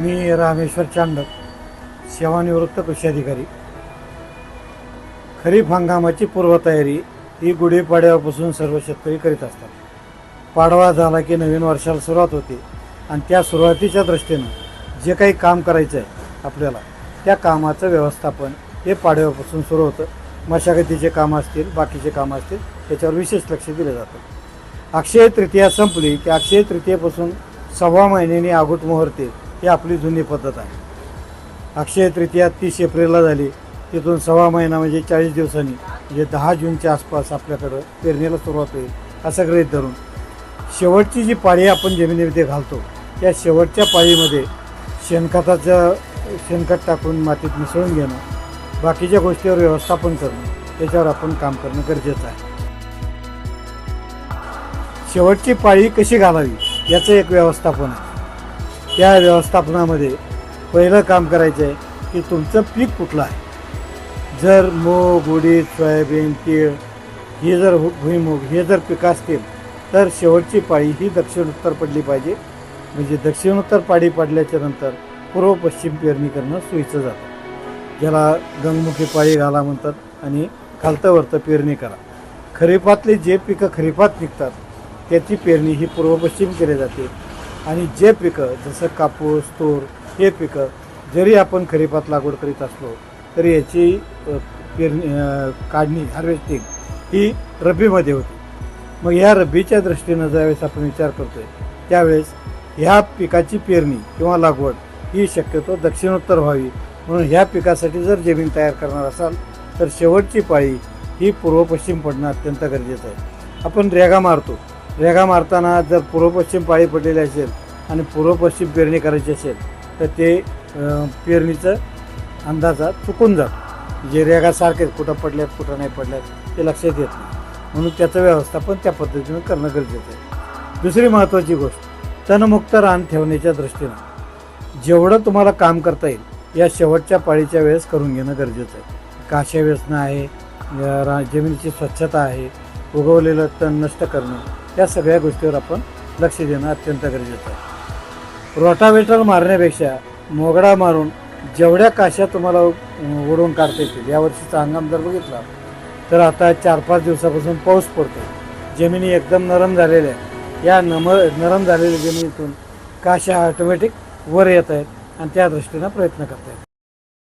मी रामेश्वर चांडक सेवानिवृत्त कृषीधिकारी खरीप हंगामाची पूर्वतयारी ही गुढीपाडव्यापासून सर्व शेतकरी करीत असतात. पाडवा झाला की नवीन वर्षाला सुरुवात होते आणि त्या सुरुवातीच्या दृष्टीनं जे काही काम करायचं आहे आपल्याला त्या कामाचं व्यवस्थापन हे पाडव्यापासून सुरू होतं. मशागतीचे कामं असतील बाकीचे कामं असतील त्याच्यावर विशेष लक्ष दिलं जातं. अक्षय तृतीया संपली की अक्षय तृतीयेपासून सव्वा महिन्यानी आगुट मुहूर्ते ही आपली जुनी पद्धत आहे. अक्षय तृतीया तीस एप्रिलला झाली. तिथून सव्वा महिना म्हणजे चाळीस दिवसांनी म्हणजे दहा जूनच्या आसपास आपल्याकडं पेरणीला सुरुवात होईल असं गृहित धरून. शेवटची जी पाळी आपण जमिनीमध्ये घालतो त्या शेवटच्या पाळीमध्ये शेणखताचं शेणखत टाकून मातीत मिसळून घेणं बाकीच्या गोष्टीवर व्यवस्थापन करणं त्याच्यावर आपण काम करणं गरजेचं आहे. शेवटची पाळी कशी घालावी याचं एक व्यवस्थापन आहे. त्या व्यवस्थापनामध्ये पहिलं काम करायचं आहे की तुमचं पीक कुठलं आहे? जर मूग उडीद सोयाबीन तीळ हे जर हो- भुईमूग हे जर पिकं असतील तर शेवटची पाळी ही दक्षिण उत्तर पडली पाहिजे. म्हणजे दक्षिण उत्तर पाळी पडल्याच्या नंतर पूर्व पश्चिम पेरणी करणं सोयीचं जातं. ज्याला गंगमुखी पाळी घाला म्हणतात आणि खालतं वरतं पेरणी करा. खरीपातले जे पिकं खरीपात निघतात त्याची पेरणी ही पूर्व पश्चिम केली जाते. आणि जे पिकं जसं कापूस तूर हे पिकं जरी आपण खरीपात लागवड करीत असलो तरी याची पेरणी काढणी हार्वेस्टिंग ही रब्बीमध्ये होते. मग ह्या रब्बीच्या दृष्टीनं ज्यावेळेस आपण विचार करतोय त्यावेळेस ह्या पिकाची पेरणी किंवा लागवड ही शक्यतो दक्षिणोत्तर व्हावी. म्हणून ह्या पिकासाठी जर जमीन तयार करणार असाल तर शेवटची पाळी ही पूर्व पश्चिम पडणं अत्यंत गरजेचं आहे. आपण रेगा मारतो. रेगा मारताना जर पूर्व पश्चिम पाळी पडलेली असेल आणि पूर्व पश्चिम पेरणी करायची असेल तर ते पेरणीचं अंदाजा चुकून जातो. जे रेगासारखे कुठं पडल्यात कुठं नाही पडल्यात ते लक्षात येत नाही. म्हणून त्याचं व्यवस्थापन त्या पद्धतीनं करणं गरजेचं आहे. दुसरी महत्त्वाची गोष्ट तणमुक्त रान ठेवण्याच्या दृष्टीनं. जेवढं तुम्हाला काम करता येईल या शेवटच्या पाळीच्या वेळेस करून घेणं गरजेचं आहे. काश्या व्यसनं आहे रा जमिनीची स्वच्छता आहे उगवलेलं तण नष्ट करणं या सगळ्या गोष्टीवर आपण लक्ष देणं अत्यंत गरजेचं आहे. रोटावेटर मारण्यापेक्षा मोगडा मारून जेवढ्या काश्या तुम्हाला ओढून काढता येतील यावर्षीचा हंगाम जर बघितला तर आता चार पाच दिवसापासून पाऊस पडतो जमिनी एकदम नरम झालेल्या आहेत. या नम नरम झालेल्या जमिनीतून काश्या ऑटोमॅटिक वर येत आहेत आणि त्या दृष्टीनं प्रयत्न करत आहेत